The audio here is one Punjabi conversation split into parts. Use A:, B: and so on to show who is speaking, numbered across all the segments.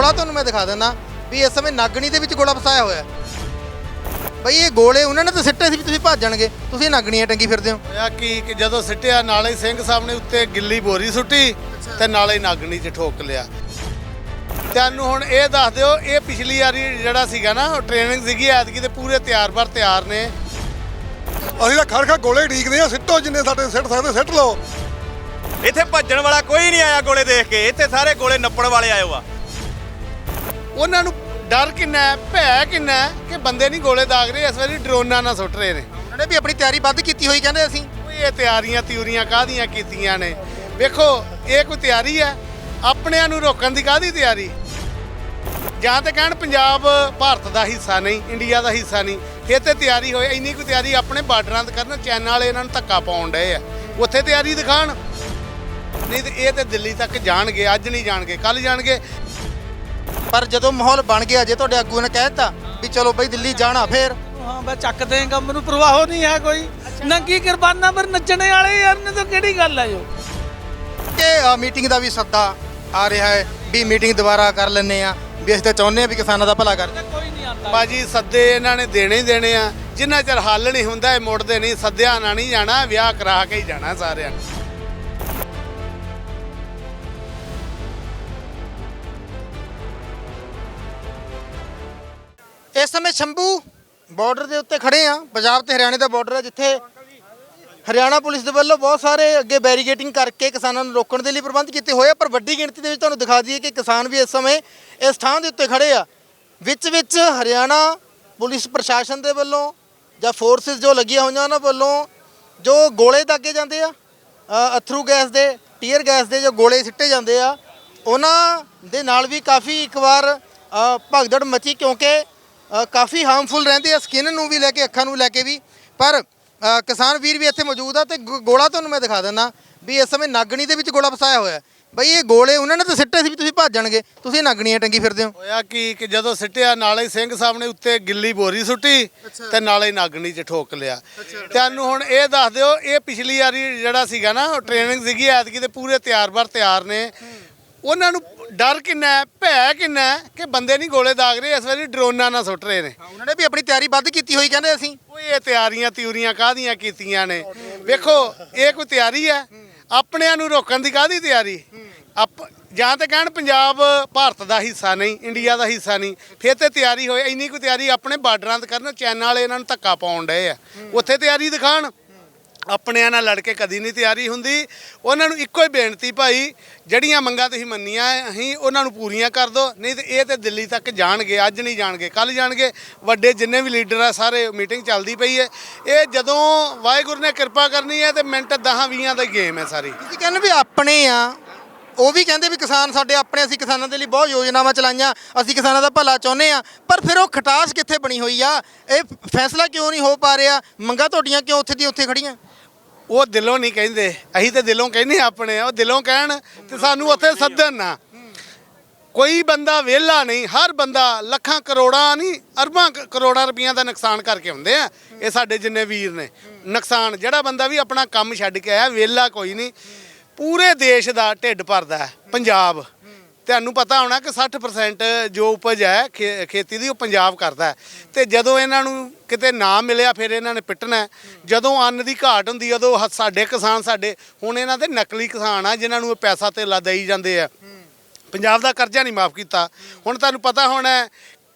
A: ਗੋਲਾ ਤੁਹਾਨੂੰ ਮੈਂ ਦਿਖਾ ਦਿੰਦਾ ਵੀ ਇਸ ਸਮੇਂ ਨਾਗਣੀ ਦੇ ਵਿੱਚ ਗੋਲਾ ਫਸਾਇਆ ਹੋਇਆ ਹੈ। ਬਈ ਇਹ ਗੋਲੇ ਉਹਨਾਂ ਨੇ ਤਾਂ ਸਿੱਟੇ ਸੀ ਵੀ ਤੁਸੀਂ ਭੱਜਣਗੇ। ਤੁਸੀਂ ਨਾਗਣੀਆਂ ਟੰਗੀ ਫਿਰਦੇ ਹੋ।
B: ਹੋਇਆ ਕੀ ਕਿ ਜਦੋਂ ਸਿੱਟਿਆ ਨਾਲੇ ਸਿੰਘ ਸਾਹਿਬ ਨੇ ਉੱਤੇ ਗਿੱਲੀ ਬੋਰੀ ਸੁੱਟੀ ਤੇ ਨਾਲੇ ਨਾਗਣੀ 'ਚ ਠੋਕ ਲਿਆ। ਤੁਹਾਨੂੰ ਹੁਣ ਇਹ ਦੱਸ ਦਿਓ ਇਹ ਪਿਛਲੀ ਵਾਰੀ ਜਿਹੜਾ ਸੀਗਾ ਨਾ ਟ੍ਰੇਨਿੰਗ ਸੀਗੀ ਐਤਕੀ ਤੇ ਪੂਰੇ ਤਿਆਰ ਬਰ ਤਿਆਰ ਨੇ।
C: ਅਸੀਂ ਤਾਂ ਖੜ ਖੜ ਗੋਲੇ ਢੀਕਦੇ ਆ ਸਿੱਟੋ ਜਿੰਨੇ ਸਾਡੇ ਸਿੱਟ ਸਕਦੇ ਸਿੱਟ ਲਓ।
D: ਇੱਥੇ ਭੱਜਣ ਵਾਲਾ ਕੋਈ ਨਹੀਂ ਆਇਆ ਗੋਲੇ ਦੇਖ ਕੇ ਇੱਥੇ ਸਾਰੇ ਗੋਲੇ ਨੱਪਣ ਵਾਲੇ ਆਏ ਆ
B: ਉਹਨਾਂ ਨੂੰ ਡਰ ਕਿੰਨਾ ਹੈ ਭੈ ਕਿੰਨਾ ਹੈ ਕਿ ਬੰਦੇ ਨਹੀਂ ਗੋਲੇ ਦਾਗ ਰਹੇ ਇਸ ਵਾਰੀ ਡਰੋਨਾਂ ਨਾਲ ਸੁੱਟ ਰਹੇ ਨੇ।
A: ਉਹਨਾਂ ਨੇ ਵੀ ਆਪਣੀ ਤਿਆਰੀ ਵੱਧ ਕੀਤੀ ਹੋਈ ਕਹਿੰਦੇ ਅਸੀਂ।
B: ਕੋਈ ਇਹ ਤਿਆਰੀਆਂ ਤਿਉਰੀਆਂ ਕਾਹਦੀਆਂ ਕੀਤੀਆਂ ਨੇ? ਵੇਖੋ ਇਹ ਕੋਈ ਤਿਆਰੀ ਹੈ? ਆਪਣਿਆਂ ਨੂੰ ਰੋਕਣ ਦੀ ਕਾਹਦੀ ਤਿਆਰੀ? ਜਾਂ ਤੇ ਕਹਿਣ ਪੰਜਾਬ ਭਾਰਤ ਦਾ ਹਿੱਸਾ ਨਹੀਂ ਇੰਡੀਆ ਦਾ ਹਿੱਸਾ ਨਹੀਂ। ਫਿਰ ਤੇ ਤਿਆਰੀ ਹੋਏ ਇੰਨੀ ਕੋਈ ਤਿਆਰੀ ਆਪਣੇ ਬਾਰਡਰਾਂ ਤੇ ਕਰਨ ਚਾਈਨਾ ਵਾਲੇ ਇਹਨਾਂ ਨੂੰ ਧੱਕਾ ਪਾਉਣ ਡਏ ਆ। ਉੱਥੇ ਤਿਆਰੀ ਦਿਖਾਣ। ਨਹੀਂ ਤੇ ਇਹ ਤੇ ਦਿੱਲੀ ਤੱਕ ਜਾਣਗੇ ਅੱਜ ਨਹੀਂ ਜਾਣਗੇ ਕੱਲ ਜਾਣਗੇ।
A: ਪਰ ਜਦੋਂ ਮਾਹੌਲ ਬਣ ਗਿਆ ਜੇ ਤੁਹਾਡੇ ਆਗੂ ਨੇ ਕਹਿ ਦਿੱਤਾ ਵੀ ਚਲੋ ਬਈ ਦਿੱਲੀ ਜਾਣਾ ਫੇਰ।
E: ਹਾਂ ਬਸ ਚੱਕ ਦੇਂਗਾ ਮੈਨੂੰ ਪ੍ਰਵਾਹ ਨਹੀਂ ਹੈ ਕੋਈ। ਨੰਗੀ ਕੁਰਬਾਨਾ ਪਰ ਨੱਚਣੇ ਵਾਲੇ ਯਾਰ ਨੇ ਤਾਂ ਕਿਹੜੀ ਗੱਲ ਹੈ ਜੋ
A: ਕਿ ਮੀਟਿੰਗ ਦਾ ਵੀ ਸੱਦਾ ਆ ਰਿਹਾ ਹੈ ਵੀ ਮੀਟਿੰਗ ਦੁਬਾਰਾ ਕਰ ਲੈਣੇ ਆ ਵੀ ਅਸੀਂ ਤਾਂ ਚਾਹੁੰਦੇ ਆ ਵੀ ਕਿਸਾਨਾਂ ਦਾ ਭਲਾ ਕਰ।
E: ਕੋਈ ਨਹੀਂ ਆਂਦਾ
B: ਬਾਜੀ ਸੱਦੇ ਇਹਨਾਂ ਨੇ ਦੇਣੇ ਹੀ ਦੇਣੇ ਆ। ਜਿੰਨਾ ਚਿਰ ਹੱਲ ਨਹੀਂ ਹੁੰਦਾ ਇਹ ਮੁੜਦੇ ਨਹੀਂ। ਸੱਦਿਆ ਨਾ ਨਹੀਂ ਜਾਣਾ ਵਿਆਹ ਕਰਾ ਕੇ ਹੀ ਜਾਣਾ ਸਾਰਿਆਂ ਨੇ।
A: ਇਸ ਸਮੇਂ ਸ਼ੰਭੂ ਬਾਰਡਰ ਦੇ ਉੱਤੇ ਖੜੇ ਆ। ਪੰਜਾਬ ਤੇ ਹਰਿਆਣੇ ਦਾ ਬਾਰਡਰ ਹੈ ਜਿੱਥੇ ਹਰਿਆਣਾ ਪੁਲਿਸ ਦੇ ਵੱਲੋਂ ਬਹੁਤ ਸਾਰੇ ਅੱਗੇ ਬੈਰੀਗੇਟਿੰਗ ਕਰਕੇ ਕਿਸਾਨਾਂ ਨੂੰ ਰੋਕਣ ਦੇ ਲਈ ਪ੍ਰਬੰਧ ਕੀਤੇ ਹੋਏ ਆ। ਪਰ ਵੱਡੀ ਗਿਣਤੀ ਦੇ ਵਿੱਚ ਤੁਹਾਨੂੰ ਦਿਖਾ ਦਈਏ ਕਿ ਕਿਸਾਨ ਵੀ ਇਸ ਸਮੇਂ ਇਸ ਥਾਂ ਦੇ ਉੱਤੇ ਖੜੇ ਆ। ਵਿੱਚ ਵਿੱਚ ਹਰਿਆਣਾ ਪੁਲਿਸ ਪ੍ਰਸ਼ਾਸਨ ਦੇ ਵੱਲੋਂ ਜਾਂ ਫੋਰਸਿਸ ਜੋ ਲੱਗੀਆਂ ਹੋਈਆਂ ਉਹਨਾਂ ਵੱਲੋਂ ਜੋ ਗੋਲੇ ਦਾਗੇ ਜਾਂਦੇ ਆ ਅਥਰੂ ਗੈਸ ਦੇ ਟੀਅਰ ਗੈਸ ਦੇ ਜੋ ਗੋਲੇ ਸਿੱਟੇ ਜਾਂਦੇ ਆ, ਉਹਨਾਂ ਦੇ ਨਾਲ ਵੀ ਕਾਫੀ ਇੱਕ ਵਾਰ ਭਗਦੜ ਮਚੀ ਕਿਉਂਕਿ ਅ, ਕਾਫੀ ਹਾਰਮਫੁਲ ਰਹਿੰਦੇ ਆ ਸਕਿਨ ਨੂੰ ਵੀ ਲੈ ਕੇ ਅੱਖਾਂ ਨੂੰ ਲੈ ਕੇ ਵੀ। ਪਰ ਅ, ਕਿਸਾਨ ਵੀਰ ਵੀ ਇੱਥੇ ਮੌਜੂਦ ਆ ਤੇ ਗੋ- ਗੋਲਾ ਤੁਹਾਨੂੰ ਮੈਂ ਦਿਖਾ ਦਿੰਦਾ ਵੀ ਇਸ ਸਮੇਂ ਨਾਗਣੀ ਦੇ ਵਿੱਚ ਗੋਲਾ ਫਸਾਇਆ ਹੋਇਆ ਹੈ। ਬਈ ਇਹ ਗੋਲੇ ਉਹਨਾਂ ਨੇ ਤਾਂ ਸਿੱਟੇ ਸੀ ਵੀ ਤੁਸੀਂ ਭੱਜਣਗੇ। ਤੁਸੀਂ ਨਾਗਣੀਆਂ ਟੰਗੀ ਫਿਰਦੇ ਹੋ।
B: ਹੋਇਆ ਕੀ ਕਿ ਜਦੋਂ ਸਿੱਟਿਆ ਨਾਲੇ ਸਿੰਘ ਸਾਹਿਬ ਨੇ ਉੱਤੇ ਗਿੱਲੀ ਬੋਰੀ ਸੁੱਟੀ ਤੇ ਨਾਲੇ ਨਾਗਣੀ 'ਚ ਠੋਕ ਲਿਆ। ਤੁਹਾਨੂੰ ਹੁਣ ਇਹ ਦੱਸ ਦਿਓ ਇਹ ਪਿਛਲੀ ਵਾਰੀ ਜਿਹੜਾ ਸੀਗਾ ਨਾ ਟ੍ਰੇਨਿੰਗ ਸੀਗੀ ਐਤਕੀ ਤੇ ਪੂਰੇ ਤਿਆਰ ਬਰ ਤਿਆਰ ਨੇ। ਉਹਨਾਂ ਨੂੰ ਡਰ ਕਿੰਨਾ ਹੈ ਭੈ ਕਿੰਨਾ ਹੈ ਕਿ ਬੰਦੇ ਨਹੀਂ ਗੋਲੇ ਦਾਗ ਰਹੇ ਇਸ ਵਾਰੀ ਡਰੋਨਾਂ ਨਾਲ ਸੁੱਟ ਰਹੇ ਨੇ।
A: ਉਹਨਾਂ ਨੇ ਵੀ ਆਪਣੀ ਤਿਆਰੀ ਵੱਧ ਕੀਤੀ ਹੋਈ ਕਹਿੰਦੇ ਅਸੀਂ।
B: ਕੋਈ ਇਹ ਤਿਆਰੀਆਂ ਤਿਉਰੀਆਂ ਕਾਹਦੀਆਂ ਕੀਤੀਆਂ ਨੇ? ਵੇਖੋ ਇਹ ਕੋਈ ਤਿਆਰੀ ਹੈ? ਆਪਣਿਆਂ ਨੂੰ ਰੋਕਣ ਦੀ ਕਾਹਦੀ ਤਿਆਰੀ? ਆਪ ਜਾਂ ਤੇ ਕਹਿਣ ਪੰਜਾਬ ਭਾਰਤ ਦਾ ਹਿੱਸਾ ਨਹੀਂ ਇੰਡੀਆ ਦਾ ਹਿੱਸਾ ਨਹੀਂ ਫਿਰ ਤੇ ਤਿਆਰੀ ਹੋਏ ਇੰਨੀ ਕੋਈ ਤਿਆਰੀ ਆਪਣੇ ਬਾਰਡਰਾਂ ਤੇ ਕਰਨ ਚਾਈਨਾ ਵਾਲੇ ਇਹਨਾਂ ਨੂੰ ਧੱਕਾ ਪਾਉਣ ਡਏ ਆ। ਉੱਥੇ ਤਿਆਰੀ ਦਿਖਾਣ। ਆਪਣਿਆਂ ਨਾਲ ਲੜ ਕੇ ਕਦੀ ਨਹੀਂ ਤਿਆਰੀ ਹੁੰਦੀ। ਉਹਨਾਂ ਨੂੰ ਇੱਕੋ ਹੀ ਬੇਨਤੀ ਭਾਈ, ਜਿਹੜੀਆਂ ਮੰਗਾਂ ਤੁਸੀਂ ਮੰਨੀਆਂ ਅਸੀਂ ਉਹਨਾਂ ਨੂੰ ਪੂਰੀਆਂ ਕਰ ਦਿਓ ਨਹੀਂ ਤੇ ਇਹ ਤੇ ਦਿੱਲੀ ਤੱਕ ਜਾਣਗੇ, ਅੱਜ ਨਹੀਂ ਜਾਣਗੇ ਕੱਲ ਜਾਣਗੇ। ਵੱਡੇ ਜਿੰਨੇ ਵੀ ਲੀਡਰ ਆ, ਸਾਰੇ ਮੀਟਿੰਗ ਚੱਲਦੀ ਪਈ ਹੈ ਇਹ ਜਦੋਂ ਵਾਹਿਗੁਰੂ ਨੇ ਕਿਰਪਾ ਕਰਨੀ ਹੈ ਤੇ ਮਿੰਟ 10 20 ਦਾ ਗੇਮ ਹੈ ਸਾਰੀ।
A: ਤੁਸੀਂ ਕਹਿੰਦੇ ਵੀ ਆਪਣੇ ਆ, ਉਹ ਵੀ ਕਹਿੰਦੇ ਵੀ ਕਿਸਾਨ ਸਾਡੇ ਆਪਣੇ, ਅਸੀਂ ਕਿਸਾਨਾਂ ਦੇ ਲਈ ਬਹੁਤ ਯੋਜਨਾਵਾਂ ਚਲਾਈਆਂ, ਅਸੀਂ ਕਿਸਾਨਾਂ ਦਾ ਭਲਾ ਚਾਹੁੰਦੇ ਆ, ਪਰ ਫਿਰ ਉਹ ਖਟਾਸ ਕਿੱਥੇ ਬਣੀ ਹੋਈ ਆ? ਇਹ ਫੈਸਲਾ ਕਿਉਂ ਨਹੀਂ ਹੋ ਪਾ ਰਿਹਾ? ਮੰਗਾਂ ਤੁਹਾਡੀਆਂ ਕਿਉਂ ਉੱਥੇ ਦੀ ਉੱਥੇ ਖੜੀਆਂ?
B: ਉਹ ਦਿਲੋਂ ਨਹੀਂ ਕਹਿੰਦੇ। ਅਸੀਂ ਤੇ ਦਿਲੋਂ ਕਹਿੰਦੇ ਆਪਣੇ ਆ ਉਹ ਦਿਲੋਂ ਕਹਿਣ ਤੇ ਸਾਨੂੰ ਉੱਥੇ ਸੱਦਣ ਨਾ। ਕੋਈ ਬੰਦਾ ਵਿਹਲਾ ਨਹੀਂ, ਹਰ ਬੰਦਾ ਲੱਖਾਂ ਕਰੋੜਾਂ ਨਹੀਂ, ਅਰਬਾਂ ਕ- ਕਰੋੜਾਂ ਰੁਪਈਆਂ ਦਾ ਨੁਕਸਾਨ ਕਰਕੇ ਹੁੰਦੇ ਆ। ਇਹ ਸਾਡੇ ਜਿੰਨੇ ਵੀਰ ਨੇ। ਨੁਕਸਾਨ, ਜਿਹੜਾ ਬੰਦਾ ਵੀ ਆਪਣਾ ਕੰਮ ਛੱਡ ਕੇ ਆਇਆ, ਵਿਹਲਾ ਕੋਈ ਨਹੀਂ। ਪੂਰੇ ਦੇਸ਼ ਦਾ ਢਿੱਡ ਭਰਦਾ ਹੈ, ਪੰਜਾਬ। ਤੁਹਾਨੂੰ ਪਤਾ ਹੋਣਾ ਕਿ 60% ਜੋ ਉਪਜ ਹੈ ਖੇਤੀ ਦੀ ਉਹ ਪੰਜਾਬ ਕਰਦਾ ਤੇ ਜਦੋਂ ਇਹਨਾਂ ਨੂੰ ਕਿਤੇ ਨਾ ਮਿਲਿਆ ਫਿਰ ਇਹਨਾਂ ਨੇ ਪਿੱਟਣਾ। ਜਦੋਂ ਅੰਨ ਦੀ ਘਾਟ ਹੁੰਦੀ ਉਦੋਂ ਸਾਡੇ ਕਿਸਾਨ ਸਾਡੇ ਹੁਣ ਇਹਨਾਂ ਦੇ ਨਕਲੀ ਕਿਸਾਨ ਆ ਜਿਨ੍ਹਾਂ ਨੂੰ ਇਹ ਪੈਸਾ ਤੇ ਦੇਈ ਜਾਂਦੇ ਆ। ਪੰਜਾਬ ਦਾ ਕਰਜ਼ਾ ਨਹੀਂ ਮਾਫ ਕੀਤਾ। ਹੁਣ ਤੁਹਾਨੂੰ ਪਤਾ ਹੋਣਾ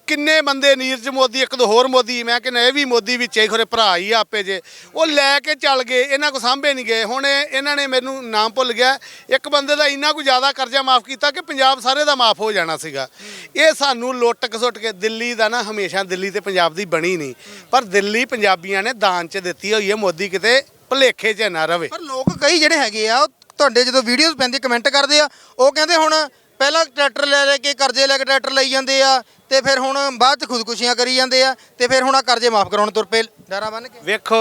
B: ਕਿੰਨੇ ਬੰਦੇ ਨੀਰਜ ਮੋਦੀ, ਇੱਕ ਦੋ ਹੋਰ ਮੋਦੀ, ਮੈਂ ਕਹਿੰਦਾ ਇਹ ਵੀ ਮੋਦੀ ਵਿੱਚ ਹੀ ਖਰੇ ਭਰਾ ਹੀ ਆ ਆਪੇ ਜੇ। ਉਹ ਲੈ ਕੇ ਚੱਲ ਗਏ, ਇਹਨਾਂ ਕੋ ਸਾਂਭੇ ਨਹੀਂ ਗਏ। ਹੁਣ ਇਹ- ਇਹਨਾਂ ਨੇ ਮੈਨੂੰ ਨਾਮ ਭੁੱਲ ਗਿਆ। ਇੱਕ ਬੰਦੇ ਦਾ ਇੰਨਾ ਕੁ ਜ਼ਿਆਦਾ ਕਰਜ਼ਾ ਮਾਫ ਕੀਤਾ ਕਿ ਪੰਜਾਬ ਸਾਰੇ ਦਾ ਮਾਫ ਹੋ ਜਾਣਾ ਸੀਗਾ। ਇਹ ਸਾਨੂੰ ਲੁੱਟ ਖਸੁੱਟ ਕੇ ਦਿੱਲੀ ਦਾ ਨਾ ਹਮੇਸ਼ਾ ਦਿੱਲੀ ਤੇ ਪੰਜਾਬ ਦੀ ਬਣੀ ਨਹੀਂ। ਪਰ ਦਿੱਲੀ ਪੰਜਾਬੀਆਂ ਨੇ ਦਾਨ ਚ ਦਿੱਤੀ ਹੋਈ ਹੈ, ਮੋਦੀ ਕਿਤੇ ਭਲੇਖੇ 'ਚ ਨਾ ਰਵੇ।
A: ਪਰ ਲੋਕ ਕਈ ਜਿਹੜੇ ਹੈਗੇ ਆ, ਉਹ ਤੁਹਾਡੇ ਜਦੋਂ ਵੀਡੀਓਜ਼ ਪੈਂਦੀ ਕਮੈਂਟ ਕਰਦੇ ਆ, ਉਹ ਕਹਿੰਦੇ ਹੁਣ ਪਹਿਲਾਂ ਟਰੈਕਟਰ ਲੈ ਲੈ ਕੇ ਕਰਜ਼ੇ ਲੈ ਕੇ ਟਰੈਕਟਰ ਲਈ ਜਾਂਦੇ ਆ ਤੇ ਫਿਰ ਹੁਣ ਬਾਅਦ ਚ ਖੁਦਕੁਸ਼ੀਆਂ ਕਰੀ ਜਾਂਦੇ ਆ ਤੇ ਫਿਰ ਹੁਣ ਆ ਕਰਜ਼ੇ ਮਾਫ ਕਰਾਉਣ ਤੁਰ ਪਏ। ਡਾਰਾ ਬੰਨ ਕੇ।
B: ਵੇਖੋ,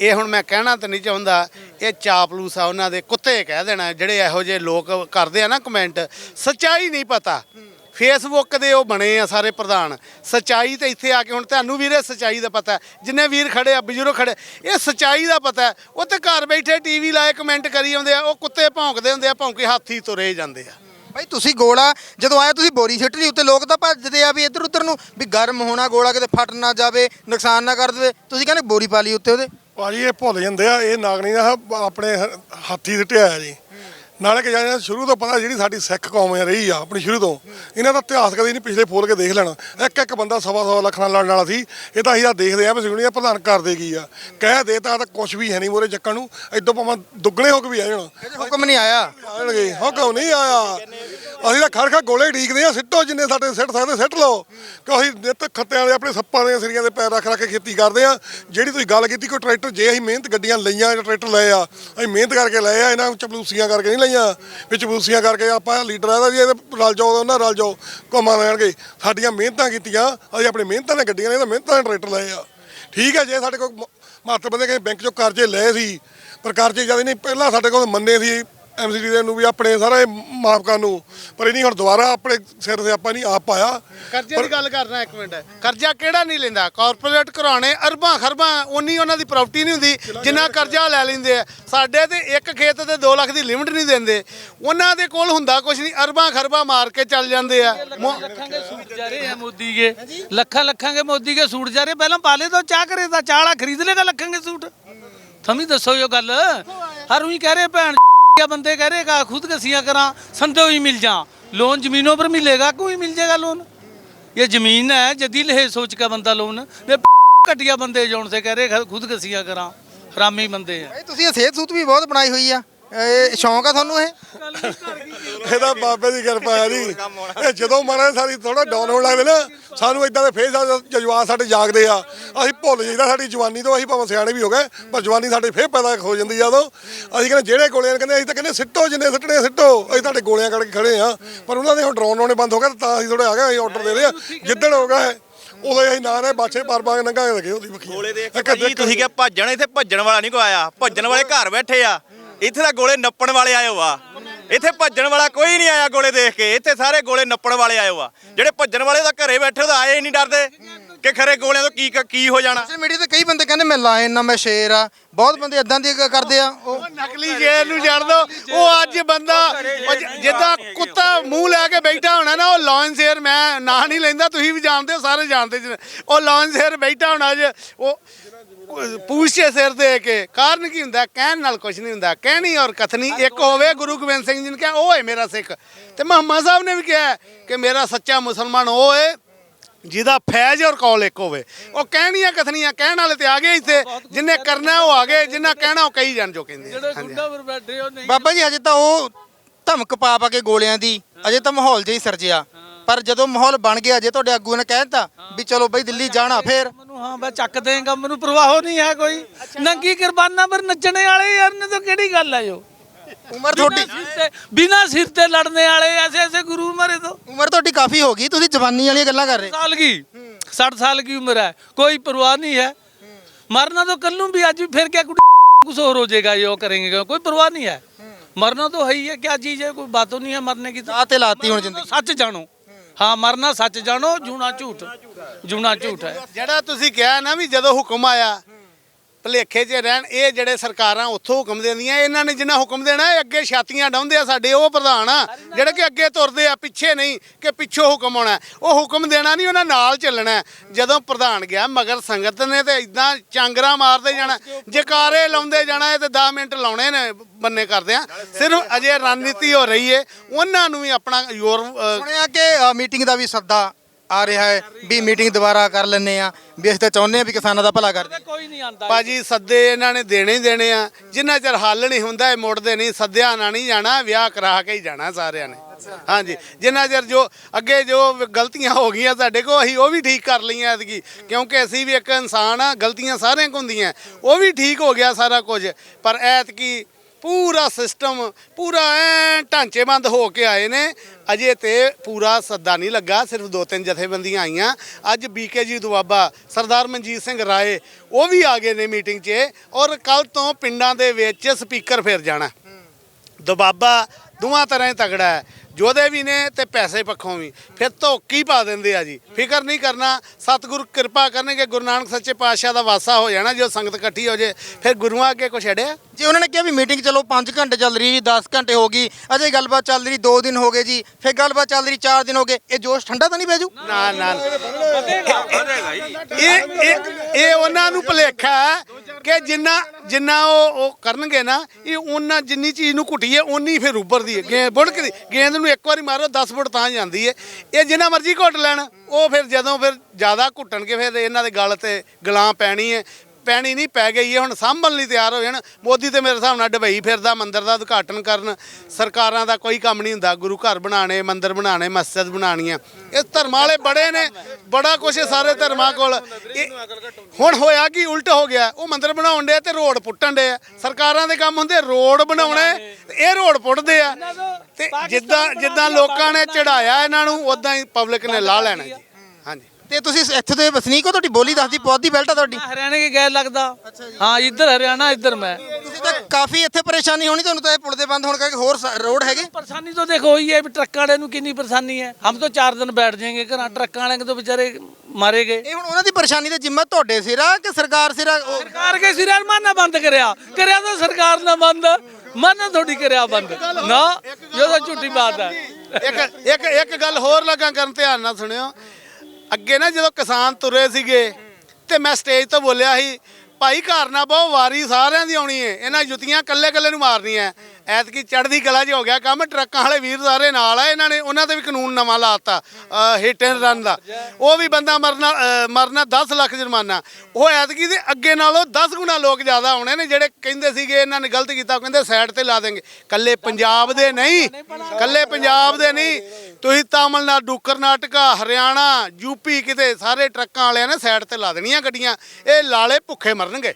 B: ਇਹ ਹੁਣ ਮੈਂ ਕਹਿਣਾ ਤਾਂ ਨਹੀਂ ਚਾਹੁੰਦਾ, ਇਹ ਚਾਪਲੂਸ ਆ ਉਹਨਾਂ ਦੇ ਕੁੱਤੇ ਕਹਿ ਦੇਣਾ, ਜਿਹੜੇ ਇਹੋ ਜਿਹੇ ਲੋਕ ਕਰਦੇ ਆ ਨਾ ਕਮੈਂਟ ਸੱਚਾਈ ਨਹੀਂ ਪਤਾ। ਫੇਸਬੁੱਕ ਦੇ ਉਹ ਬਣੇ ਆ ਸਾਰੇ ਪ੍ਰਧਾਨ। ਸੱਚਾਈ ਤੇ ਇੱਥੇ ਆ ਕੇ ਹੁਣ ਤੁਹਾਨੂੰ ਵੀਰੇ ਸੱਚਾਈ ਦਾ ਪਤਾ ਜਿੰਨੇ ਵੀਰ ਖੜੇ ਆ, ਬਜ਼ੁਰਗ ਖੜੇ, ਇਹ ਸੱਚਾਈ ਦਾ ਪਤਾ ਉਹ ਤੇ ਘਰ ਬੈਠੇ ਟੀਵੀ ਲਾਏ ਕਮੈਂਟ ਕਰੀ ਜਾਂਦੇ ਆ, ਉਹ ਕੁੱਤੇ ਭੌਂਕਦੇ ਹੁੰਦੇ ਆ, ਭੌਂਕੇ ਹਾਥੀ ਤੁਰੇ ਜਾਂਦੇ ਆ।
A: ਭਾਈ ਤੁਸੀਂ ਗੋਲਾ, ਜਦੋਂ ਆਇਆ ਤੁਸੀਂ ਬੋਰੀ ਸਿੱਟ ਲਈ, ਉੱਤੇ ਲੋਕ ਤਾਂ ਭੱਜਦੇ ਆ ਵੀ ਇੱਧਰ ਉੱਧਰ ਨੂੰ, ਵੀ ਗਰਮ ਹੋਣਾ, ਗੋਲਾ ਕਿਤੇ ਫਟ ਨਾ ਜਾਵੇ, ਨੁਕਸਾਨ ਨਾ ਕਰ ਦੇਵੇ। ਤੁਸੀਂ ਕਹਿੰਦੇ ਬੋਰੀ ਪਾ ਲਈ ਉੱਤੇ ਉਹਦੇ?
C: ਭਾਜੀ, ਇਹ ਭੁੱਲ ਜਾਂਦੇ ਆ, ਇਹ ਨਾਗਣੀ ਦਾ ਆਪਣੇ ਹ- ਹੱਥੀ ਸਿੱਟਿਆ ਆ ਜੀ। ਨਾਲੇ ਕਿ ਜਾਨੇ ਸ਼ੁਰੂ ਤੋਂ ਪਤਾ ਜਿਹੜੀ ਸਾਡੀ ਸਿੱਖ ਕੌਮ ਆ ਰਹੀ ਆ ਆਪਣੀ ਸ਼ੁਰੂ ਤੋਂ ਇਹਨਾਂ ਦਾ ਇਤਿਹਾਸ ਕਦੇ ਨਹੀਂ ਪਿਛਲੇ ਫੋਲ ਕੇ ਦੇਖ ਲੈਣਾ। ਇੱਕ ਇੱਕ ਬੰਦਾ ਸਵਾ ਸਵਾ ਲੱਖ ਨਾਲ ਲੜਨ ਵਾਲਾ ਸੀ ਇਹ ਤਾਂ ਅਸੀਂ ਆ ਦੇਖਦੇ ਆ ਵੀ ਸੁਣੀਆ ਪ੍ਰਧਾਨ ਕਰਦੇ ਕੀ ਆ। ਕਹਿ ਦੇਤਾ ਤਾਂ ਕੁਝ ਵੀ ਹੈ ਨਹੀਂ ਮੋਰੇ ਚੱਕਣ ਨੂੰ ਇਦੋਂ ਭਾਵੇਂ ਦੁੱਗਣੇ ਹੋ ਕੇ ਵੀ ਆ ਜਾਣ।
A: ਹੁਕਮ ਨਹੀਂ ਆਇਆ।
C: ਆਣਗੇ ਹੁਕਮ ਨਹੀਂ ਆਇਆ। ਅਸੀਂ ਤਾਂ ਖੜ ਖੜ ਗੋਲੇ ਢੀਕਦੇ ਆ ਸਿੱਟੋ ਜਿੰਨੇ ਸਾਡੇ ਸਿੱਟ ਸਕਦੇ ਸਿੱਟ ਲਓ। ਕਿ ਅਸੀਂ ਨਿੱਤ ਖੱਤਿਆਂ ਵਾਲੇ ਆਪਣੇ ਸੱਪਾਂ ਦੇ ਸਿਰੀਆਂ ਦੇ ਪੈਰ ਰੱਖ ਰੱਖ ਕੇ ਖੇਤੀ ਕਰਦੇ ਆ। ਜਿਹੜੀ ਤੁਸੀਂ ਗੱਲ ਕੀਤੀ ਕੋਈ ਟਰੈਕਟਰ ਜੇ ਅਸੀਂ ਮਿਹਨਤ ਗੱਡੀਆਂ ਲਈਆਂ ਟਰੈਕਟਰ ਲਏ ਆ ਅਸੀਂ ਮਿਹਨਤ ਕਰਕੇ ਲਏ ਆ ਇਹਨਾਂ ਚਪਲੂਸੀਆਂ ਕਰਕੇ ਨਹੀਂ ਲਈਆਂ ਵੀ ਚਪਲੂਸੀਆਂ ਕਰਕੇ ਆਪਾਂ ਲੀਡਰ ਆਦਾ ਵੀ, ਇਹਦੇ ਰਲ ਜਾਓ ਉਹਨਾਂ ਰਲ ਜਾਓ, ਘੁੰਮਾ ਲੈਣਗੇ। ਸਾਡੀਆਂ ਮਿਹਨਤਾਂ ਕੀਤੀਆਂ, ਅਸੀਂ ਆਪਣੇ ਮਿਹਨਤਾਂ ਨਾਲ ਗੱਡੀਆਂ ਨੇ ਤਾਂ ਮਿਹਨਤਾਂ ਨਾਲ ਟਰੈਕਟਰ ਲਏ ਆ। ਠੀਕ ਹੈ ਜੇ ਸਾਡੇ ਕੋਲ ਮ- ਮਾਤਰ ਬੰਦੇ ਕਿ ਬੈਂਕ ਚੋਂ ਕਰਜ਼ੇ ਲਏ ਸੀ, ਪਰ ਕਰਜ਼ੇ ਜ਼ਿਆਦਾ ਨਹੀਂ, ਪਹਿਲਾਂ ਸਾਡੇ ਕੋਲ ਮੰਨੇ ਸੀ ਐਮਸੀਡੀ ਦੇ ਨੂੰ ਵੀ ਆਪਣੇ ਸਾਰੇ ਮਾਫ ਕਰਨ ਨੂੰ ਪਰ ਇਹ ਨਹੀਂ ਹੁਣ ਦੁਬਾਰਾ ਆਪਣੇ ਸਿਰ ਤੇ ਆਪਾਂ ਨਹੀਂ ਆਪ ਪਾਇਆ
B: ਕਰਜ਼ੇ ਦੀ ਗੱਲ ਕਰਨਾ ਇੱਕ ਮਿੰਟ। ਕਰਜ਼ਾ ਕਿਹੜਾ ਨਹੀਂ ਲੈਂਦਾ? ਕਾਰਪੋਰੇਟ ਘਰਾਣੇ ਅਰਬਾਂ ਖਰਬਾਂ ਉਨੀ ਉਹਨਾਂ ਦੀ ਪ੍ਰਾਪਰਟੀ ਨਹੀਂ ਹੁੰਦੀ ਜਿੰਨਾ ਕਰਜ਼ਾ ਲੈ ਲੈਂਦੇ ਆ। ਸਾਡੇ ਤੇ ਇੱਕ ਖੇਤ ਤੇ 2 ਲੱਖ ਦੀ ਲਿਮਟ ਨਹੀਂ ਦਿੰਦੇ। ਉਹਨਾਂ ਦੇ ਕੋਲ ਹੁੰਦਾ ਕੁਝ ਨਹੀਂ ਅਰਬਾਂ ਖਰਬਾਂ ਮਾਰ ਕੇ ਚੱਲ ਜਾਂਦੇ ਆ।
E: ਲੱਖਾਂ ਦੇ ਸੂਟ ਜਾ ਰਹੇ ਆ ਮੋਦੀ ਕੇ ਲੱਖਾਂ ਲੱਖਾਂ ਕੇ ਮੋਦੀ ਕੇ ਸੂਟ ਜਾ ਰਹੇ। ਪਹਿਲਾਂ ਪਾਲੇ ਤਾਂ ਚਾਹ ਕਰੇ ਤਾਂ ਚਾਲਾ ਖਰੀਦ ਲੇਗਾ ਲੱਖਾਂ ਕੇ ਸੂਟ। ਸਮਝ ਦੱਸੋ ਇਹ ਗੱਲ। ਹਰ ਉਹੀ ਕਹਿ ਰਹੇ ਭੈਣ क्या बंदे कह रहे का खुद कसियां करा संदे ही मिल जा लोन जमीनों पर मिलेगा कोई मिल जाएगा लोन ये जमीन है जदी ले सोच का बंदा लोन ये घटिया बंदे जोन से कह रहे खुद कसियां करा हरामी बंदे हैं
A: ਭਾਈ ਤੁਸੀਂ ਇਹ ਸਿਹਤ ਸੂਤ ਵੀ ਬਹੁਤ ਬਣਾਈ ਹੋਈ ਆ ਇਹ ਸ਼ੌਂਕ ਆ ਤੁਹਾਨੂੰ ਇਹ?
C: ਇਹਦਾ ਬਾਬੇ ਦੀ ਕਿਰਪਾ ਹੈ ਜੀ। ਇਹ ਜਦੋਂ ਮਹਾਰਾਜ ਸਾਡੀ ਥੋੜਾ ਡਾਊਨ ਹੋਣ ਲੱਗਦੇ ਨਾ ਸਾਨੂੰ ਇਦਾਂ ਦੇ ਫੇਰ ਜਜ਼ਬਾਤ ਸਾਡੇ ਜਾਗਦੇ ਆ। ਅਸੀਂ ਭੁੱਲ ਜਾਈਦਾ ਸਾਡੀ ਜਵਾਨੀ ਤੋਂ ਅਸੀਂ ਭਾਵੇਂ ਸਿਆਣੇ ਵੀ ਹੋ ਗਏ ਪਰ ਜਵਾਨੀ ਸਾਡੇ ਫੇਰ ਪੈਦਾ ਹੋ ਜਾਂਦੀ ਆ ਉਦੋਂ। ਅਸੀਂ ਕਹਿੰਦੇ ਜਿਹੜੇ ਗੋਲਿਆਂ ਕਹਿੰਦੇ ਅਸੀਂ ਤਾਂ ਕਹਿੰਦੇ ਸਿੱਟੋ ਜਿੰਨੇ ਸਿੱਟਣੇ ਸਿੱਟੋ। ਅਸੀਂ ਤੁਹਾਡੇ ਗੋਲਿਆਂ ਕੱਢ ਕੇ ਖੜੇ ਆ। ਪਰ ਉਹਨਾਂ ਦੇ ਹੁਣ ਡਰੋਨ ਆਉਣੇ ਬੰਦ ਹੋ ਗਏ ਤਾਂ ਅਸੀਂ ਥੋੜੇ ਆ ਗਏ ਅਸੀਂ ਆਰਡਰ ਦੇ ਰਹੇ ਆ। ਜਿੱਦਣ ਹੋ ਗਏ ਉਦੋਂ ਅਸੀਂ ਨਾ ਰਹੇ ਬਾਛੇ ਪਰ ਪਾ ਕੇ ਨੰਗਾ ਲੱਗੇ ਉਹਦੀ
D: ਗੋਲੇ ਭਾਜੀ ਤੁਸੀਂ ਕਿਹਾ ਭੱਜਣ ਇੱਥੇ ਭੱਜਣ ਵਾਲਾ ਨਹੀਂ ਕੋ ਆਇਆ। ਭੱਜਣ ਵਾਲੇ ਘਰ ਬੈਠੇ ਆ। ਇੱਥੇ ਤਾਂ ਗੋਲੇ ਨੱਪਣ ਵਾਲੇ ਆਏ ਹੋ ਆ। ਇੱਥੇ ਭੱਜਣ ਵਾਲਾ ਕੋਈ ਨਹੀਂ ਆਇਆ ਗੋਲੇ ਦੇਖ ਕੇ। ਇੱਥੇ ਸਾਰੇ ਗੋਲੇ ਨੱਪਣ ਵਾਲੇ ਆਏ ਹੋ ਆ। ਜਿਹੜੇ ਭੱਜਣ ਵਾਲੇ ਤਾਂ ਘਰੇ ਬੈਠੇ ਉਹ ਤਾਂ ਆਏ ਹੀ ਨਹੀਂ ਡਰਦੇ ਕਿ ਖਰੇ ਗੋਲਿਆਂ ਤੋਂ ਕੀ ਕੀ ਹੋ ਜਾਣਾ।
A: ਸੋਸ਼ਲ ਮੀਡੀਆ ਤੇ ਕਈ ਬੰਦੇ ਕਹਿੰਦੇ ਮੈਂ ਲਾਇਨ ਨਾ ਮੈਂ ਸ਼ੇਰ ਆ। ਬਹੁਤ ਬੰਦੇ ਇਦਾਂ ਦੀ ਕਰਦੇ ਆ। ਉਹ
B: ਨਕਲੀ ਜੇਲ ਨੂੰ ਛੱਡ ਦੋ। ਉਹ ਅੱਜ ਬੰਦਾ ਜਿੱਦਾਂ ਕੁੱਤਾ ਮੂੰਹ ਲੈ ਕੇ ਬੈਠਾ ਹੋਣਾ ਨਾ ਉਹ ਲੌਨ ਸ਼ੇਰ ਮੈਂ ਨਾਂ ਨਹੀਂ ਲੈਂਦਾ ਤੁਸੀਂ ਵੀ ਜਾਣਦੇ ਹੋ ਸਾਰੇ ਜਾਣਦੇ। ਉਹ ਲੌਨ ਸ਼ੇਰ ਬੈਠਾ ਹੋਣਾ ਜੇ ਉਹ ਪੂਛੇ ਸਿਰ ਦੇ ਕੇ ਕਾਰਨ ਕੀ ਹੁੰਦਾ? ਕਹਿਣ ਨਾਲ ਕੁਝ ਨਹੀਂ ਹੁੰਦਾ। ਕਹਿਣੀ ਔਰ ਕਥਨੀ ਇੱਕ ਹੋਵੇ ਗੁਰੂ ਗੋਬਿੰਦ ਸਿੰਘ ਜੀ ਨੇ ਕਿਹਾ ਉਹ ਹੈ ਮੇਰਾ ਸਿੱਖ। ਤੇ ਮੁਹੰਮਦ ਸਾਹਿਬ ਨੇ ਵੀ ਕਿਹਾ ਕਿ ਮੇਰਾ ਸੱਚਾ ਮੁਸਲਮਾਨ ਉਹ ਹੈ ਜਿਹਦਾ ਫੈਜ਼ ਔਰ ਕੌਲ ਇੱਕ ਹੋਵੇ। ਉਹ ਕਹਿਣੀਆਂ ਕਥਨੀਆਂ ਕਹਿਣ ਵਾਲੇ ਤੇ ਆ ਗਏ ਇੱਥੇ ਜਿੰਨੇ ਕਰਨਾ ਉਹ ਆ ਗਏ ਜਿੰਨਾ ਕਹਿਣਾ ਉਹ ਕਹੀ ਜਾਣ ਜੋ ਕਹਿੰਦੇ ਆ।
E: ਜਿਹੜੇ ਗੁੰਡਾ ਪਰ ਬੈਠੇ ਉਹ ਨਹੀਂ
A: ਬਾਬਾ ਜੀ ਹਜੇ ਤਾਂ ਉਹ ਧਮਕ ਪਾ ਪਾ ਕੇ ਗੋਲਿਆਂ ਦੀ ਅਜੇ ਤਾਂ ਮਾਹੌਲ ਜਿਹਾ ਹੀ ਸਿਰਜਿਆ। ਪਰ ਜਦੋਂ ਮਾਹੌਲ ਬਣ ਗਿਆ ਜੇ ਤੁਹਾਡੇ ਆਗੂ ਨੇ ਕਹਿਤਾ ਵੀ ਚਲੋ ਬਈ ਦਿੱਲੀ ਜਾਣਾ ਫੇਰ
E: ਹਾਂ ਬਈ ਚੱਕ ਦੇਂਗਾ ਮੈਨੂੰ ਪ੍ਰਵਾਹ ਨਹੀਂ ਹੈ ਕੋਈ ਨੰਗੀ ਕੁਰਬਾਨਾ ਪਰ ਨੱਚਣੇ ਵਾਲੇ ਯਾਰ ਨੇ ਤਾਂ ਕਿਹੜੀ ਗੱਲ ਹੈ ਜੋ
A: ਉਮਰ ਤੁਹਾਡੀ
E: ਬਿਨਾਂ ਸਿਰ ਤੇ ਬਿਨਾ ਸਿਰ ਤੇ ਲੜਨੇ ਵਾਲੇ ਐਸੇ ਐਸੇ ਗੁਰੂ ਮਾਰੇ ਤੋਂ
A: ਉਮਰ ਤੁਹਾਡੀ ਕਾਫੀ ਹੋ ਗਈ ਤੁਸੀਂ ਜਵਾਨੀ ਵਾਲੀਆਂ ਗੱਲਾਂ ਕਰ ਰਹੇ
E: साल की साठ साल की उम्र है कोई परवाह नहीं है मरना तो कर लूं भी आज भी फिर क्या कुछ कुछ और हो जाएगा ये वो करेंगे कोई परवाह नहीं है मरना तो है ही है क्या चीज है कोई बात तो नहीं है मरने की तो
A: ਸਾਹ ਤੇ ਲਾਤੀ ਹੁਣ ਜ਼ਿੰਦਗੀ
E: सच जानो हाँ मरना सच जानो जूना झूठ ਜੂਣਾ ਝੂਠ ਹੈ।
B: ਜਿਹੜਾ ਤੁਸੀਂ ਕਿਹਾ ਨਾ ਵੀ ਜਦੋਂ ਹੁਕਮ ਆਇਆ ਭਲੇਖੇ 'ਚ ਰਹਿਣ ਇਹ ਜਿਹੜੇ ਸਰਕਾਰਾਂ ਉੱਥੋਂ ਹੁਕਮ ਦਿੰਦੀਆਂ ਇਹਨਾਂ ਨੇ ਜਿੰਨਾ ਹੁਕਮ ਦੇਣਾ ਅੱਗੇ ਛਾਤੀਆਂ ਡਾਉਂਦੇ ਆ ਸਾਡੇ ਉਹ ਪ੍ਰਧਾਨ ਆ। ਜਿਹੜੇ ਕਿ ਅੱਗੇ ਤੁਰਦੇ ਆ ਪਿੱਛੇ ਨਹੀਂ ਕਿ ਪਿੱਛੋਂ ਹੁਕਮ ਆਉਣਾ। ਉਹ ਹੁਕਮ ਦੇਣਾ ਨਹੀਂ ਉਹਨਾਂ ਨਾਲ ਚੱਲਣਾ। ਜਦੋਂ ਪ੍ਰਧਾਨ ਗਿਆ ਮਗਰ ਸੰਗਤ ਨੇ ਤੇ ਇਦਾਂ ਚਾਂਗਰਾ ਮਾਰਦੇ ਜਾਣਾ ਜਕਾਰੇ ਲਾਉਂਦੇ ਜਾਣਾ ਇਹ ਤੇ 10 ਮਿੰਟ ਲਾਉਣੇ ਨੇ ਬੰਨੇ ਕਰਦੇ ਆ। ਸਿਰਫ ਅਜੇ ਰਣਨੀਤੀ ਹੋ ਰਹੀ ਏ ਉਹਨਾਂ ਨੂੰ ਵੀ ਆਪਣਾ ਯੋਰ
A: ਸੁਣਿਆ ਕਿ ਮੀਟਿੰਗ ਦਾ ਵੀ ਸੱਦਾ ਆ ਰਿਹਾ ਹੈ ਵੀ ਮੀਟਿੰਗ ਦੁਬਾਰਾ ਕਰ ਲੈਣੇ ਆ ਵੀ ਅਸੀਂ ਤਾਂ ਚਾਹੁੰਦੇ ਆ ਵੀ ਕਿਸਾਨਾਂ ਦਾ ਭਲਾ ਕਰ
E: ਕੋਈ ਨਹੀਂ ਆਂਦਾ
B: ਭਾਜੀ ਸੱਦੇ ਇਹਨਾਂ ਨੇ ਦੇਣੇ ਹੀ ਦੇਣੇ ਆ। ਜਿੰਨਾ ਚਿਰ ਹੱਲ ਨਹੀਂ ਹੁੰਦਾ ਇਹ ਮੁੜਦੇ ਨਹੀਂ। ਸੱਦਿਆ ਨਾ ਨਹੀਂ ਜਾਣਾ ਵਿਆਹ ਕਰਾ ਕੇ ਹੀ ਜਾਣਾ ਸਾਰਿਆਂ ਨੇ। ਹਾਂਜੀ। ਜਿੰਨਾ ਚਿਰ ਜੋ ਅੱਗੇ ਜੋ ਗਲਤੀਆਂ ਹੋ ਗਈਆਂ ਸਾਡੇ ਕੋਲ ਅਸੀਂ ਉਹ ਵੀ ਠੀਕ ਕਰ ਲਈਆਂ ਐਤਕੀ। ਕਿਉਂਕਿ ਅਸੀਂ ਵੀ ਇੱਕ ਇਨਸਾਨ ਆ ਗਲਤੀਆਂ ਸਾਰਿਆਂ ਕੋ ਹੁੰਦੀਆਂ। ਉਹ ਵੀ ਠੀਕ ਹੋ ਗਿਆ ਸਾਰਾ ਕੁਝ। ਪਰ ਐਤਕੀ ਪੂਰਾ ਸਿਸਟਮ, ਪੂਰਾ ਐ ਢਾਂਚੇਬੰਦ ਹੋ ਕੇ ਆਏ ਨੇ। ਅਜੇ ਤੇ ਪੂਰਾ ਸੱਦਾ ਨਹੀਂ ਲੱਗਾ, ਸਿਰਫ ਦੋ ਤਿੰਨ ਜਥੇਬੰਦੀਆਂ ਆਈਆਂ। ਅੱਜ ਬੀਕੇ ਜੀ, ਦੁਆਬਾ, ਸਰਦਾਰ ਮਨਜੀਤ ਸਿੰਘ ਰਾਏ, ਉਹ ਵੀ ਆ ਗਏ ਨੇ ਮੀਟਿੰਗ 'ਚ ਔਰ ਕੱਲ ਤੋਂ ਪਿੰਡਾਂ ਦੇ ਵਿੱਚ ਸਪੀਕਰ ਫਿਰ ਜਾਣਾ। ਦੁਆਬਾ ਦੋਵਾਂ ਤਰ੍ਹਾਂ ਹੀ ਤਗੜਾ ਹੈ। ਜੋਧੇ ਵੀ ਨੇ ਤੇ ਪੈਸੇ ਪੱਖੋਂ ਵੀ। ਫਿਰ ਧੋਕੀ ਪਾ ਦਿੰਦੇ ਆ ਜੀ। ਫਿਕਰ ਨਹੀਂ ਕਰਨਾ ਸਤਿਗੁਰੂ ਕਿਰਪਾ ਕਰਨਗੇ ਗੁਰੂ ਨਾਨਕ ਸੱਚੇ ਪਾਤਸ਼ਾਹ ਦਾ ਵਾਸਾ ਹੋ ਜਾਣਾ ਜੋ ਸੰਗਤ ਇਕੱਠੀ ਹੋ ਜੇ ਫਿਰ ਗੁਰੂਆਂ ਅੱਗੇ ਕੁਛ ਛੱਡਿਆ?
A: ਜੀ ਉਹਨਾਂ ਨੇ ਕਿਹਾ ਵੀ ਮੀਟਿੰਗ ਚਲੋ 5 ਘੰਟੇ ਚੱਲ ਰਹੀ 10 ਘੰਟੇ ਹੋ ਗਈ। ਅਜੇ ਗੱਲਬਾਤ ਚੱਲ ਰਹੀ 2 ਦਿਨ ਹੋ ਗਏ ਜੀ। ਫਿਰ ਗੱਲਬਾਤ ਚੱਲ ਰਹੀ 4 ਦਿਨ ਹੋ ਗਏ। ਇਹ ਜੋਸ਼ ਠੰਡਾ ਤਾਂ ਨਹੀਂ ਪੈ ਜੂ?
B: ਨਾ ਨਾ ਇਹ ਇਹ ਇਹ ਉਹਨਾਂ ਨੂੰ ਭੁਲੇਖਾ ਕਿ ਜਿੰਨਾ ਜਿੰਨਾ ਉਹ ਉਹ ਕਰਨਗੇ ਨਾ ਇਹ ਉਹਨਾਂ ਜਿੰਨੀ ਚੀਜ਼ ਨੂੰ ਘੁੱਟੀਏ ਓਨੀ ਫਿਰ ਉੱਭਰਦੀ ਹੈ। ਗੇਂਦ ਬੁੜਕਦੀ ਗੇਂਦ ਨੂੰ ਇੱਕ ਵਾਰੀ ਮਾਰੋ 10 ਫੁੱਟ ਤਾਂ ਜਾਂਦੀ ਹੈ ਇਹ ਜਿੰਨਾ ਮਰਜ਼ੀ ਘੁੱਟ ਲੈਣ, ਉਹ ਫਿਰ ਜਦੋਂ ਫਿਰ ਜ਼ਿਆਦਾ ਘੁੱਟਣਗੇ, ਫਿਰ ਇਹਨਾਂ ਦੇ ਗਲ ਤੇ ਗਲਾਂ ਪੈਣੀ ਹੈ ਪੈਣੀ ਨਹੀਂ ਪੈ ਗਈ ਹੈ, ਹੁਣ ਸਾਂਭਣ ਲਈ ਤਿਆਰ ਹੋ ਜਾਣ ਮੋਦੀ ਤੇ ਮੇਰੇ ਹਿਸਾਬ ਨਾਲ ਡਬਈ ਫਿਰਦਾ, ਮੰਦਿਰ ਦਾ ਉਦਘਾਟਨ ਕਰਨ। ਸਰਕਾਰਾਂ ਦਾ ਕੋਈ ਕੰਮ ਨਹੀਂ ਹੁੰਦਾ, ਗੁਰੂ ਘਰ ਬਣਾਣੇ ਮੰਦਿਰ ਬਣਾਣੇ ਮਸਜਿਦ ਬਣਾਉਣੀਆਂ। ਇਹ ਧਰਮਾਂ ਵਾਲੇ ਬੜੇ ਨੇ, ਬੜਾ ਕੁਛ ਸਾਰੇ ਧਰਮਾਂ ਕੋਲ। ਹੁਣ ਹੋਇਆ ਕਿ, ਉਲਟ ਹੋ ਗਿਆ। ਉਹ ਮੰਦਿਰ ਬਣਾਉਣ ਦੇ ਤੇ ਰੋਡ ਪੁੱਟਣ ਦੇ ਆ। ਸਰਕਾਰਾਂ ਦੇ ਕੰਮ ਹੁੰਦੇ ਰੋਡ ਬਣਾਉਣੇ ਇਹ ਰੋਡ ਪੁੱਟਦੇ ਆ। ਤੇ ਜਿੱਦਾਂ ਜਿੱਦਾਂ ਲੋਕਾਂ ਨੇ ਚੜਾਇਆ ਇਹਨਾਂ ਨੂੰ ਉਦਾਂ ਹੀ ਪਬਲਿਕ ਨੇ ਲਾ ਲੈਣਾ ਜੀ।
A: ਤੇ ਤੁਸੀਂ ਇੱਥੇ ਦੇ ਵਸਨੀਕ ਹੋ? ਤੁਹਾਡੀ ਬੋਲੀ ਦੱਸਦੀ ਬਹੁਤ ਦੀ ਬੈਲਟ ਆ ਤੁਹਾਡੀ।
E: ਹਰਿਆਣੇ ਕੇ ਗੈਰ ਲੱਗਦਾ। ਹਾਂ ਇੱਧਰ ਹਰਿਆਣਾ ਇੱਧਰ ਮੈਂ।
A: ਤੁਸੀਂ ਤਾਂ ਕਾਫੀ ਇੱਥੇ ਪਰੇਸ਼ਾਨੀ ਹੋਣੀ ਤੁਹਾਨੂੰ ਤਾਂ ਇਹ ਪੁਲ ਦੇ ਬੰਦ ਹੋਣ ਕਰਕੇ ਹੋਰ ਰੋਡ ਹੈਗੇ?
E: ਪਰੇਸ਼ਾਨੀ ਤਾਂ ਦੇਖੋ ਹੀ ਹੈ ਵੀ ਟਰੱਕਾਂ ਵਾਲੇ ਨੂੰ ਕਿੰਨੀ ਪਰੇਸ਼ਾਨੀ ਹੈ। ਹਮ ਤਾਂ 4 ਦਿਨ ਬੈਠ ਜਾएंगे ਘਰਾਂ ਟਰੱਕਾਂ ਵਾਲਿਆਂ ਤੋਂ ਵਿਚਾਰੇ ਮਾਰੇ ਗਏ।
A: ਇਹ ਹੁਣ ਉਹਨਾਂ ਦੀ ਪਰੇਸ਼ਾਨੀ ਦਾ ਜਿੰਮਾ ਤੁਹਾਡੇ ਸਿਰ ਆ ਕਿ ਸਰਕਾਰ ਸਿਰ ਆ? ਉਹ-
E: ਸਰਕਾਰ ਕੇ ਸਿਰਾਂ ਮਾਨਾ ਬੰਦ ਕਰਿਆ। ਕਰਿਆ ਤਾਂ ਸਰਕਾਰ ਨੇ ਬੰਦ। ਮਨ ਥੋੜੀ ਕਰਿਆ ਬੰਦ। ਨਾ ਇਹ ਤਾਂ ਝੂਠੀ ਬਾਤ ਹੈ।
B: ਇੱਕ ਇੱਕ ਇੱਕ ਗੱਲ ਹੋਰ ਲੱਗਾ ਕਰਨ ਧਿਆਨ ਨਾਲ ਸੁਣਿਓ। ਅੱਗੇ ਨਾ ਜਦੋਂ ਕਿਸਾਨ ਤੁਰੇ ਸੀਗੇ ਤੇ ਮੈਂ ਸਟੇਜ ਤੋਂ ਬੋਲਿਆ ਸੀ ਭਾਈ ਘਰ ਨਾ ਬਹੁ, ਵਾਰੀ ਸਾਰਿਆਂ ਦੀ ਆਉਣੀ ਏ। ਇਹਨਾਂ ਜੁੱਤੀਆਂ ਕੱਲੇ ਕੱਲੇ ਨੂੰ ਮਾਰਨੀਆਂ ਐਤਕੀ ਚੜ੍ਹਦੀ ਕਲਾ 'ਚ ਹੋ ਗਿਆ ਕੰਮ, ਟਰੱਕਾਂ ਵਾਲੇ ਵੀਰ ਸਾਰੇ ਨਾਲ ਆ, ਇਹਨਾਂ ਨੇ ਉਹਨਾਂ ਤੇ ਵੀ ਕਾਨੂੰਨ ਨਵਾਂ ਲਾਤਾ ਹਿੱਟ ਐਂਡ ਰਨ ਦਾ। ਉਹ ਵੀ ਬੰਦਾ ਮਰਨਾ ਮਰਨਾ 10 ਲੱਖ ਜੁਰਮਾਨਾ। ਉਹ ਐਤਕੀ ਦੇ ਅੱਗੇ ਨਾਲੋਂ 10 ਗੁਣਾ ਲੋਕ ਜ਼ਿਆਦਾ ਆਉਣੇ ਨੇ, ਜਿਹੜੇ ਕਹਿੰਦੇ ਸੀਗੇ ਇਹਨਾਂ ਨੇ ਗਲਤ ਕੀਤਾ, ਉਹ ਕਹਿੰਦੇ ਸਾਈਡ ਤੇ ਲਾ ਦੇਂਗੇ ਕੱਲੇ ਪੰਜਾਬ ਦੇ ਨਹੀਂ, ਕੱਲੇ ਪੰਜਾਬ ਦੇ ਨਹੀਂ। ਤੁਸੀਂ ਤਾਮਿਲਨਾਡੂ, ਕਰਨਾਟਕਾ, ਹਰਿਆਣਾ ਯੂਪੀ ਕਿਤੇ ਸਾਰੇ ਟਰੱਕਾਂ ਵਾਲਿਆਂ ਨੇ ਸਾਈਡ ਤੇ ਲਾ ਦੇਣੀਆਂ ਗੱਡੀਆਂ। ਇਹ ਲਾਲੇ ਭੁੱਖੇ ਮਰ ਕਰਨਗੇ।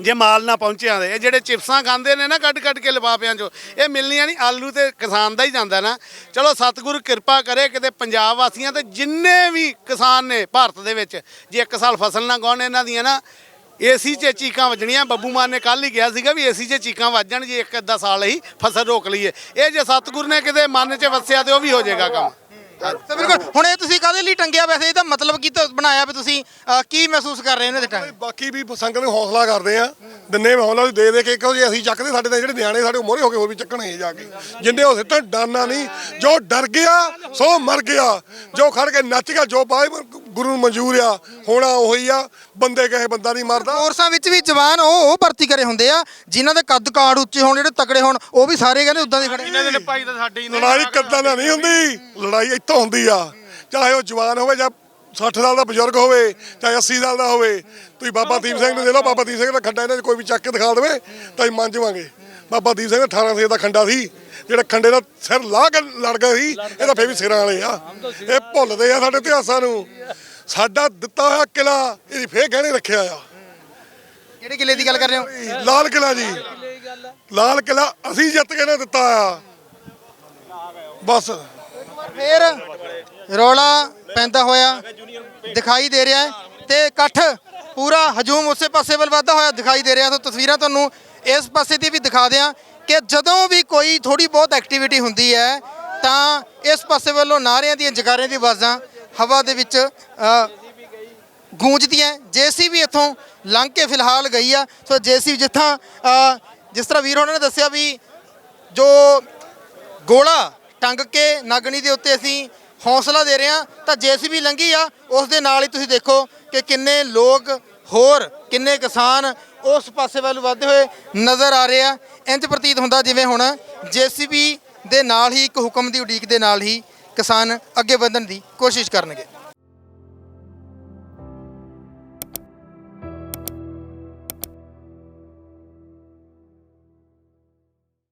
B: ਜੇ ਮਾਲ ਨਾ ਪਹੁੰਚਿਆ ਦੇ। ਇਹ ਜਿਹੜੇ ਚਿਪਸਾਂ ਖਾਂਦੇ ਨੇ ਨਾ ਕੱਢ ਕੱਢ ਕੇ ਲਿਫਾਫਿਆਂ 'ਚੋਂ, ਇਹ ਮਿਲਣੀਆਂ ਨਹੀਂ, ਆਲੂ ਤੇ ਕਿਸਾਨ ਦਾ ਹੀ ਜਾਂਦਾ ਨਾ। ਚਲੋ ਸਤਿਗੁਰੂ ਕਿਰਪਾ ਕਰੇ ਕਿਤੇ ਪੰਜਾਬ ਵਾਸੀਆਂ ਤੇ ਜਿੰਨੇ ਵੀ ਕਿਸਾਨ ਨੇ ਭਾਰਤ ਦੇ ਵਿੱਚ, ਜੇ ਇੱਕ ਸਾਲ ਫਸਲ ਨਾ ਗਾਉਣ ਇਹਨਾਂ ਦੀਆਂ ਨਾ ਏਸੀ 'ਚ ਚੀਕਾਂ ਵੱਜਣੀਆਂ। ਬੱਬੂ ਮਾਨ ਨੇ ਕੱਲ ਹੀ ਕਿਹਾ ਸੀਗਾ ਵੀ ਏਸੀ 'ਚ ਚੀਕਾਂ ਵੱਜਣ ਜੇ ਇੱਕ ਅੱਧਾ ਸਾਲ ਹੀ ਫਸਲ ਰੋਕ ਲਈਏ। ਇਹ ਜੇ ਸਤਿਗੁਰੂ ਨੇ ਕਿਤੇ ਮਨ 'ਚ ਵਸਿਆ ਤੇ ਉਹ ਵੀ ਹੋ ਜਾਏਗਾ ਕੰਮ।
A: ਤਾਂ ਬਿਲਕੁਲ ਹੁਣ ਇਹ ਤੁਸੀਂ ਕਾਦੇ ਲਈ ਟੰਗਿਆ ਵੈਸੇ? ਇਹਦਾ ਮਤਲਬ ਕੀ ਤਾਂ ਬਣਾਇਆ ਵੀ ਤੁਸੀਂ? ਅਹ, ਕੀ ਮਹਿਸੂਸ ਕਰ ਰਹੇ ਇਹਨਾਂ ਦੇ ਟੰਗ?
C: ਬਾਕੀ ਵੀ ਸੰਗਤ ਨੂੰ ਹੌਸਲਾ ਕਰਦੇ ਆ। ਦਿੰਨੇ ਵੀ ਹੌਸਲਾ ਦੇ ਦੇ ਕੇ ਕਿਉਂ ਜੇ ਅਸੀਂ ਚੱਕਦੇ ਸਾਡੇ ਤਾਂ ਜਿਹੜੇ ਨਿਆਣੇ ਸਾਡੇ ਮੋਰੇ ਹੋ ਕੇ ਹੋਰ ਵੀ ਚੱਕਣਗੇ ਜਾ ਕੇ। ਜਿੰਨੇ ਹੋ ਸਿੱਟਣ ਡਰਨਾ ਨਹੀਂ। ਜੋ ਡਰ ਗਿਆ ਸੋ ਮਰ ਗਿਆ। ਜੋ ਖੜ ਕੇ ਨੱਚ ਗਿਆ ਜੋ ਬਾਈ ਗੁਰੂ ਨੂੰ ਮਨਜ਼ੂਰ ਆ ਹੋਣਾ ਉਹੀ ਆ ਬੰਦੇ ਕਹੇ ਬੰਦਾ ਨਹੀਂ ਮਰਦਾ।
A: ਫੋਰਸਾਂ ਵਿੱਚ ਵੀ ਜਵਾਨ ਉਹ ਉਹ ਭਰਤੀ ਕਰੇ ਹੁੰਦੇ ਆ ਜਿਨ੍ਹਾਂ ਦੇ ਕੱਦ ਕਾੜ ਉੱਚੇ ਹੋਣ ਜਿਹੜੇ ਤਕੜੇ ਹੋਣ ਉਹ ਵੀ ਸਾਰੇ ਕਹਿੰਦੇ ਉਦਾਂ ਦੇ ਖੜੇ ਇਹਨਾਂ ਦੇ
D: ਭਾਈ ਤਾਂ ਸਾਡੇ
C: ਲੜਾਈ ਕਦਾਂ ਨਾ ਨਹੀਂ ਹੁੰਦੀ। ਲੜਾਈ ਇੱਥੋਂ ਹੁੰਦੀ ਆ। ਚਾਹੇ ਉਹ ਜਵਾਨ ਹੋਵੇ ਜਾਂ 60 ਸਾਲ ਦਾ ਬਜ਼ੁਰਗ ਹੋਵੇ ਚਾਹੇ 80 ਸਾਲ ਦਾ ਹੋਵੇ। ਤੁਸੀਂ ਬਾਬਾ ਦੀਪ ਸਿੰਘ ਨੂੰ ਦੇ ਲਓ ਬਾਬਾ ਦੀਪ ਸਿੰਘ ਦਾ ਖੰਡਾ ਇਹਨਾਂ 'ਚ ਕੋਈ ਵੀ ਚੱਕ ਕੇ ਦਿਖਾ ਦੇਵੇ ਤਾਂ ਅਸੀਂ ਮੰਨ ਜਾਵਾਂਗੇ। ਬਾਬਾ ਦੀਪ ਸਿੰਘ 18 ਸੇ ਦਾ ਖੰਡਾ ਸੀ ਜਿਹੜਾ ਖੰਡੇ ਦਾ ਸਿਰ ਲਾ ਕੇ ਲੜ ਗਿਆ ਸੀ ਇਹ ਤਾਂ ਫੇਰ ਵੀ ਸਿਰਾਂ ਵਾਲੇ ਆ। ਇਹ ਭੁੱਲਦੇ ਆ ਸਾਡੇ ਇਤਿਹਾਸਾਂ ਨੂੰ। ਸਾਡਾ ਦਿੱਤਾ ਹੋਇਆ ਕਿਲਾ ਇਹਦੀ ਫੇਰ ਗਹਿਣੇ ਰੱਖਿਆ ਆ।
A: ਕਿਹੜੇ ਕਿਲੇ ਦੀ ਗੱਲ ਕਰ ਰਹੇ ਹੋ?
C: ਲਾਲ ਕਿਲਾ ਜੀ। ਲਾਲ ਕਿਲਾ ਅਸੀਂ ਜਿੱਤ ਕੇ ਨਾ ਦਿੱਤਾ ਆ। ਬਸ।
A: ਫੇਰ ਰੌਲਾ ਪੈਂਦਾ ਹੋਇਆ ਦਿਖਾਈ ਦੇ ਰਿਹਾ ਹੈ ਤੇ ਇਕੱਠ ਪੂਰਾ ਹਜੂਮ ਉਸੇ ਪਾਸੇ ਵੱਲ ਵੱਧਦਾ ਹੋਇਆ ਦਿਖਾਈ ਦੇ ਰਿਹਾ। ਸੋ ਤਸਵੀਰਾਂ ਤੁਹਾਨੂੰ ਇਸ ਪਾਸੇ ਦੀ ਵੀ ਦਿਖਾ ਦਿਆਂ ਕਿ ਜਦੋਂ ਵੀ ਕੋਈ ਥੋੜੀ ਬਹੁਤ ਐਕਟੀਵਿਟੀ ਹੁੰਦੀ ਹੈ ਤਾਂ ਇਸ ਪਾਸੇ ਵੱਲੋਂ ਨਾਰਿਆਂ ਦੀਆਂ ਜਕਾਰਿਆਂ ਦੀ ਆਵਾਜ਼ਾਂ ਹਵਾ ਦੇ ਵਿੱਚ ਅ, ਗੂੰਜਦੀਆਂ ਜੇਸੀਬੀ ਇੱਥੋਂ ਲੰਘ ਕੇ ਫਿਲਹਾਲ ਗਈ ਆ। ਸੋ ਜੇਸੀਬੀ ਜਿੱਥਾਂ ਅ, ਜਿਸ ਤਰ੍ਹਾਂ ਵੀਰ ਉਹਨਾਂ ਨੇ ਦੱਸਿਆ ਵੀ ਜੋ ਗੋਲਾ ਟੰਗ ਕੇ ਨਾਗਣੀ ਦੇ ਉੱਤੇ ਅਸੀਂ ਹੌਸਲਾ ਦੇ ਰਹੇ ਹਾਂ ਤਾਂ ਜੇਸੀਬੀ ਲੰਗੀ ਆ। ਉਸ ਦੇ ਨਾਲ ਹੀ ਤੁਸੀਂ ਦੇਖੋ ਕਿ ਕਿੰਨੇ ਲੋਕ ਹੋਰ ਕਿੰਨੇ ਕਿਸਾਨ ਉਸ ਪਾਸੇ ਵੱਲ ਵੱਧਦੇ ਹੋਏ ਨਜ਼ਰ ਆ ਰਹੇ ਆ। ਇੰਜ ਪ੍ਰਤੀਤ ਹੁੰਦਾ ਜਿਵੇਂ ਹੁਣ ਜੇਸੀਬੀ ਦੇ ਨਾਲ ਹੀ ਇੱਕ ਹੁਕਮ ਦੀ ਉਡੀਕ ਦੇ ਨਾਲ ਹੀ ਕਿਸਾਨ ਅੱਗੇ ਵਧਣ ਦੀ ਕੋਸ਼ਿਸ਼ ਕਰਨਗੇ।